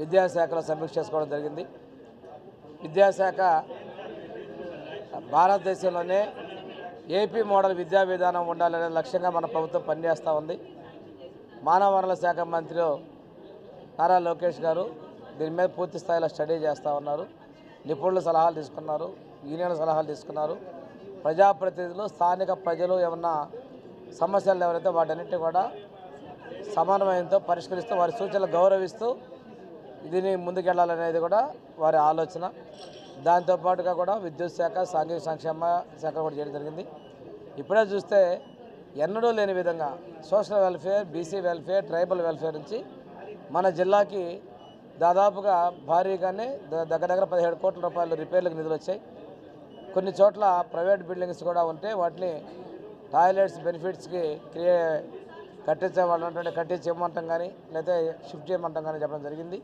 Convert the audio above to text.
విద్యాశాఖలో సమీక్ష చేసుకోవడం జరిగింది. విద్యాశాఖ భారతదేశంలోనే ఏపీ మోడల్ విద్యా విధానం ఉండాలనే లక్ష్యంగా మన ప్రభుత్వం పనిచేస్తూ ఉంది. మానవ వనరుల శాఖ మంత్రి నారా లోకేష్ గారు దీని మీద పూర్తి స్థాయిలో స్టడీ చేస్తూ ఉన్నారు. నిపుణుల సలహాలు తీసుకున్నారు యూనియన్ సలహాలు తీసుకున్నారు. ప్రజాప్రతినిధులు స్థానిక ప్రజలు ఏమన్నా సమస్యలు ఎవరైతే వాటన్నిటి కూడా సమన్వయంతో పరిష్కరిస్తూ వారి సూచనలు గౌరవిస్తూ దీన్ని ముందుకెళ్ళాలనేది కూడా వారి ఆలోచన. దాంతోపాటుగా కూడా విద్యుత్ శాఖ సాంఘిక సంక్షేమ శాఖ కూడా చేయడం జరిగింది. ఇప్పుడే చూస్తే ఎన్నడూ లేని విధంగా social welfare BC welfare tribal welfare నుంచి మన జిల్లాకి దాదాపుగా భారీగానే ద- దగ్గర దగ్గర పదిహేడు కోట్ల రూపాయలు రిపేర్లకు నిధులు వచ్చాయి. కొన్ని చోట్ల ప్రైవేట్ బిల్డింగ్స్ కూడా ఉంటే వాటిని టాయిలెట్స్ బెనిఫిట్స్కి క్రియే కట్టించే వాళ్ళు కట్టించి ఇవ్వమంటాం కానీ లేకపోతే షిఫ్ట్ చేయమంటాం కానీ చెప్పడం జరిగింది.